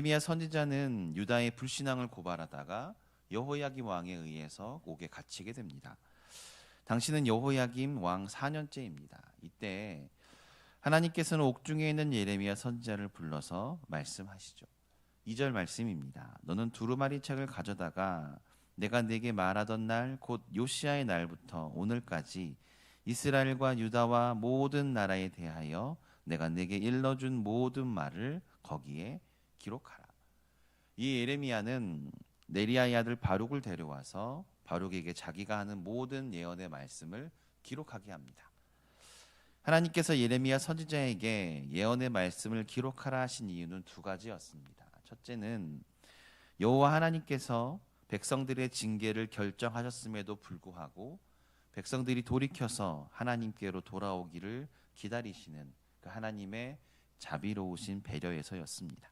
예레미야 선지자는 유다의 불신앙을 고발하다가 여호야김 왕에 의해서 옥에 갇히게 됩니다. 당시는 여호야김 왕 4년째입니다. 이때 하나님께서는 옥중에 있는 예레미야 선지자를 불러서 말씀하시죠. 2절 말씀입니다. 너는 두루마리 책을 가져다가 내가 네게 말하던 날 곧 요시아의 날부터 오늘까지 이스라엘과 유다와 모든 나라에 대하여 내가 네게 일러준 모든 말을 거기에 기록하라. 이 예레미야는 네리아의 아들 바룩을 데려와서 바룩에게 자기가 하는 모든 예언의 말씀을 기록하게 합니다. 하나님께서 예레미야 선지자에게 예언의 말씀을 기록하라 하신 이유는 두 가지였습니다. 첫째는 여호와 하나님께서 백성들의 징계를 결정하셨음에도 불구하고 백성들이 돌이켜서 하나님께로 돌아오기를 기다리시는 그 하나님의 자비로우신 배려에서였습니다.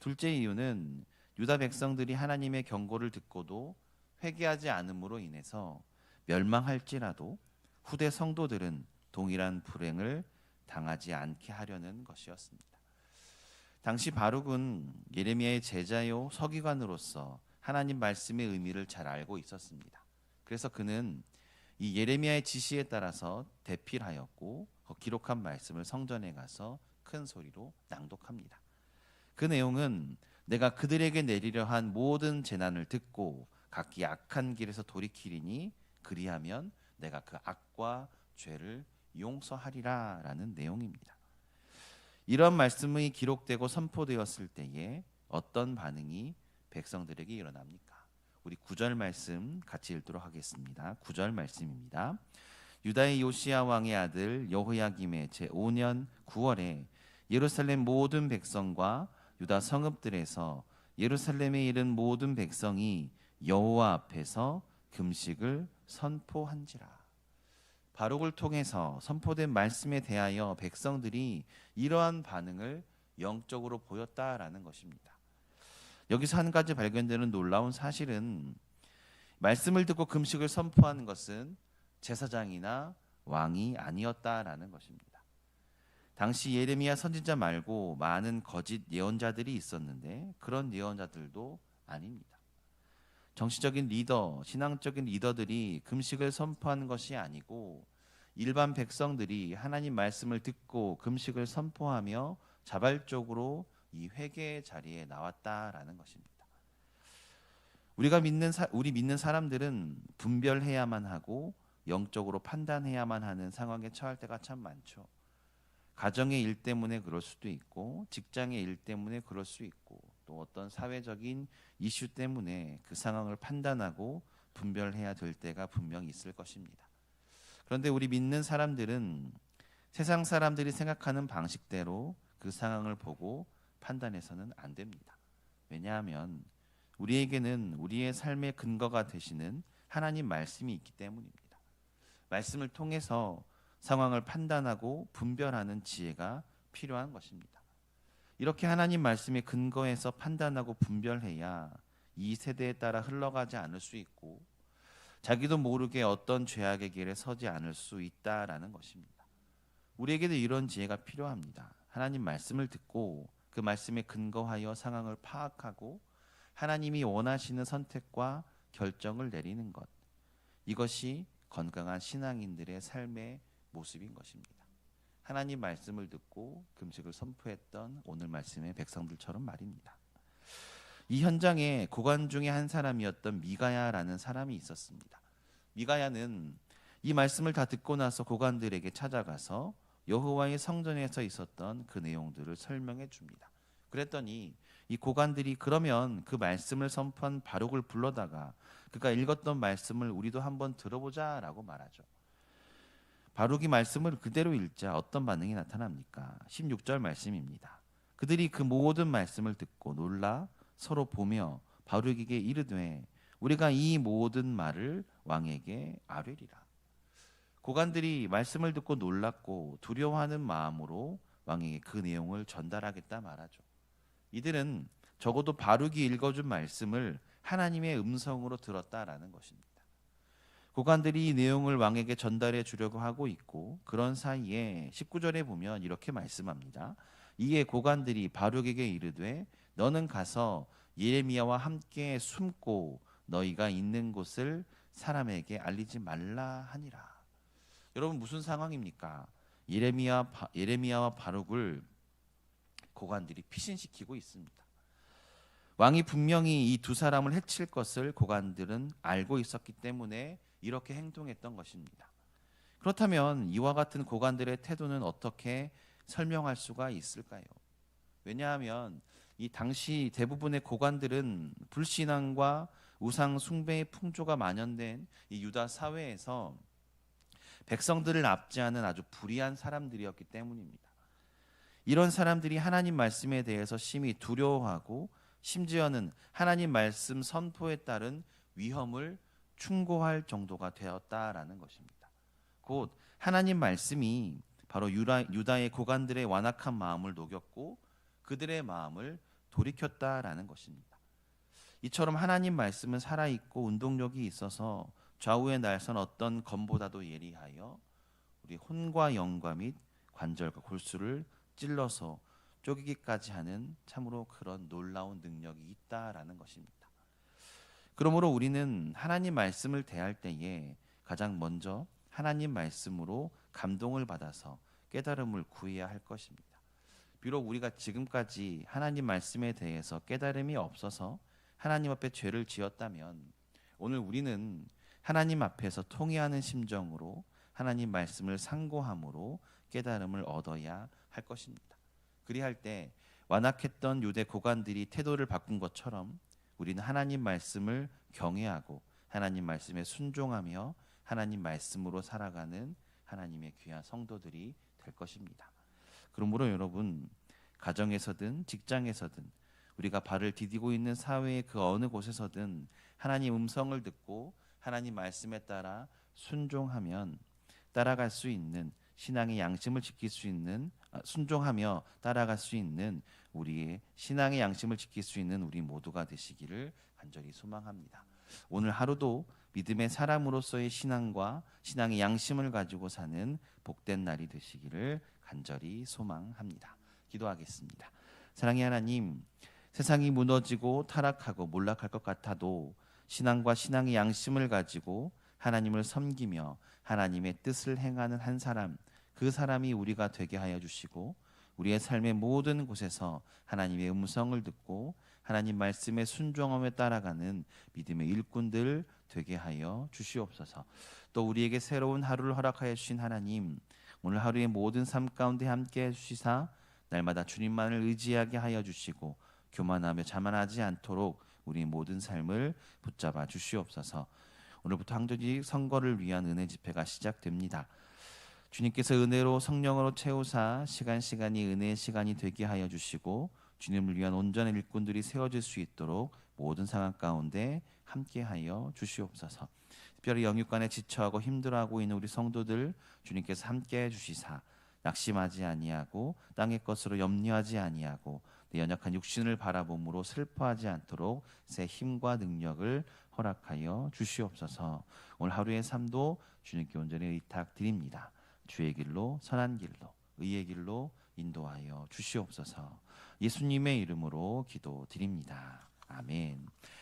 둘째 이유는 유다 백성들이 하나님의 경고를 듣고도 회개하지 않음으로 인해서 멸망할지라도 후대 성도들은 동일한 불행을 당하지 않게 하려는 것이었습니다. 당시 바룩은 예레미야의 제자요 서기관으로서 하나님 말씀의 의미를 잘 알고 있었습니다. 그래서 그는 이 예레미야의 지시에 따라서 대필하였고 그 기록한 말씀을 성전에 가서 큰 소리로 낭독합니다. 그 내용은 내가 그들에게 내리려 한 모든 재난을 듣고 각기 악한 길에서 돌이키리니 그리하면 내가 그 악과 죄를 용서하리라라는 내용입니다. 이런 말씀이 기록되고 선포되었을 때에 어떤 반응이 백성들에게 일어납니까? 우리 구절 말씀 같이 읽도록 하겠습니다. 구절 말씀입니다. 유다의 요시야 왕의 아들 여호야김의 제 5년 9월에 예루살렘 모든 백성과 유다 성읍들에서 예루살렘에 이른 모든 백성이 여호와 앞에서 금식을 선포한지라. 바룩을 통해서 선포된 말씀에 대하여 백성들이 이러한 반응을 영적으로 보였다라는 것입니다. 여기서 한 가지 발견되는 놀라운 사실은 말씀을 듣고 금식을 선포하는 것은 제사장이나 왕이 아니었다라는 것입니다. 당시 예레미야 선지자 말고 많은 거짓 예언자들이 있었는데 그런 예언자들도 아닙니다. 정치적인 리더, 신앙적인 리더들이 금식을 선포하는 것이 아니고 일반 백성들이 하나님 말씀을 듣고 금식을 선포하며 자발적으로 이 회개의 자리에 나왔다라는 것입니다. 우리가 믿는 사, 우리 믿는 사람들은 분별해야만 하고 영적으로 판단해야만 하는 상황에 처할 때가 참 많죠. 가정의 일 때문에 그럴 수도 있고 직장의 일 때문에 그럴 수 있고 또 어떤 사회적인 이슈 때문에 그 상황을 판단하고 분별해야 될 때가 분명히 있을 것입니다. 그런데 우리 믿는 사람들은 세상 사람들이 생각하는 방식대로 그 상황을 보고 판단해서는 안 됩니다. 왜냐하면 우리에게는 우리의 삶의 근거가 되시는 하나님 말씀이 있기 때문입니다. 말씀을 통해서 상황을 판단하고 분별하는 지혜가 필요한 것입니다. 이렇게 하나님 말씀에 근거해서 판단하고 분별해야 이 세대에 따라 흘러가지 않을 수 있고 자기도 모르게 어떤 죄악의 길에 서지 않을 수 있다라는 것입니다. 우리에게도 이런 지혜가 필요합니다. 하나님 말씀을 듣고 그 말씀에 근거하여 상황을 파악하고 하나님이 원하시는 선택과 결정을 내리는 것. 이것이 건강한 신앙인들의 삶의 모습인 것입니다. 하나님 말씀을 듣고 금식을 선포했던 오늘 말씀의 백성들처럼 말입니다. 이 현장에 고관 중에 한 사람이었던 미가야라는 사람이 있었습니다. 미가야는 이 말씀을 다 듣고 나서 고관들에게 찾아가서 여호와의 성전에서 있었던 그 내용들을 설명해 줍니다. 그랬더니 이 고관들이 그러면 그 말씀을 선포한 바룩을 불러다가 그가 읽었던 말씀을 우리도 한번 들어보자라고 말하죠. 바룩이 말씀을 그대로 읽자 어떤 반응이 나타납니까? 16절 말씀입니다. 그들이 그 모든 말씀을 듣고 놀라 서로 보며 바룩에게 이르되 우리가 이 모든 말을 왕에게 아뢰리라. 고관들이 말씀을 듣고 놀랐고 두려워하는 마음으로 왕에게 그 내용을 전달하겠다 말하죠. 이들은 적어도 바룩이 읽어준 말씀을 하나님의 음성으로 들었다라는 것입니다. 고관들이 이 내용을 왕에게 전달해 주려고 하고 있고 그런 사이에 19절에 보면 이렇게 말씀합니다. 이에 고관들이 바룩에게 이르되 너는 가서 예레미야와 함께 숨고 너희가 있는 곳을 사람에게 알리지 말라 하니라. 여러분 무슨 상황입니까? 예레미야 바, 예레미야와 바룩을 고관들이 피신시키고 있습니다. 왕이 분명히 이 두 사람을 해칠 것을 고관들은 알고 있었기 때문에 이렇게 행동했던 것입니다. 그렇다면 이와 같은 고관들의 태도는 어떻게 설명할 수가 있을까요? 왜냐하면 이 당시 대부분의 고관들은 불신앙과 우상 숭배의 풍조가 만연된 이 유다 사회에서 백성들을 압제하는 아주 불의한 사람들이었기 때문입니다. 이런 사람들이 하나님 말씀에 대해서 심히 두려워하고 심지어는 하나님 말씀 선포에 따른 위험을 충고할 정도가 되었다라는 것입니다. 곧 하나님 말씀이 바로 유다, 유다 의 고관들의 완악한 마음을 녹였고 그들의 마음을 돌이켰다라는 것입니다. 이처럼 하나님 말씀은 살아 있고 운동력이 있어서 좌우의 날선 어떤 검보다도 예리하여 우리 혼과 영과 및 관절과 골수를 찔러서 쪼개기까지 하는 참으로 그런 놀라운 능력이 있다라는 것입니다. 그러므로 우리는 하나님 말씀을 대할 때에 가장 먼저 하나님 말씀으로 감동을 받아서 깨달음을 구해야 할 것입니다. 비록 우리가 지금까지 하나님 말씀에 대해서 깨달음이 없어서 하나님 앞에 죄를 지었다면 오늘 우리는 하나님 앞에서 통회하는 심정으로 하나님 말씀을 상고함으로 깨달음을 얻어야 할 것입니다. 그리할 때 완악했던 유대 고관들이 태도를 바꾼 것처럼 우리는 하나님 말씀을 경외하고 하나님 말씀에 순종하며 하나님 말씀으로 살아가는 하나님의 귀한 성도들이 될 것입니다. 그러므로 여러분 가정에서든 직장에서든 우리가 발을 디디고 있는 사회의 그 어느 곳에서든 하나님 음성을 듣고 하나님 말씀에 따라 순종하면 따라갈 수 있는 신앙의 양심을 지킬 수 있는 아, 순종하며 따라갈 수 있는 우리의 신앙의 양심을 지킬 수 있는 우리 모두가 되시기를 간절히 소망합니다. 오늘 하루도 믿음의 사람으로서의 신앙과 신앙의 양심을 가지고 사는 복된 날이 되시기를 간절히 소망합니다. 기도하겠습니다. 사랑의 하나님, 세상이 무너지고 타락하고 몰락할 것 같아도 신앙과 신앙의 양심을 가지고 하나님을 섬기며 하나님의 뜻을 행하는 한 사람, 그 사람이 우리가 되게 하여 주시고 우리의 삶의 모든 곳에서 하나님의 음성을 듣고 하나님 말씀에 순종함에 따라가는 믿음의 일꾼들 되게 하여 주시옵소서. 또 우리에게 새로운 하루를 허락하여 주신 하나님, 오늘 하루의 모든 삶 가운데 함께 해 주시사 날마다 주님만을 의지하게 하여 주시고 교만하며 자만하지 않도록 우리 모든 삶을 붙잡아 주시옵소서. 오늘부터 항저지 선거를 위한 은혜 집회가 시작됩니다. 주님께서 은혜로 성령으로 채우사 시간 시간이 은혜의 시간이 되게 하여 주시고 주님을 위한 온전한 일꾼들이 세워질 수 있도록 모든 상황 가운데 함께하여 주시옵소서. 특별히 영육간에 지쳐하고 힘들어하고 있는 우리 성도들 주님께서 함께해 주시사 낙심하지 아니하고 땅의 것으로 염려하지 아니하고 내 연약한 육신을 바라봄으로 슬퍼하지 않도록 새 힘과 능력을 허락하여 주시옵소서. 오늘 하루의 삶도 주님께 온전히 의탁 드립니다. 주의 길로 선한 길로 의의 길로 인도하여 주시옵소서. 예수님의 이름으로 기도드립니다. 아멘.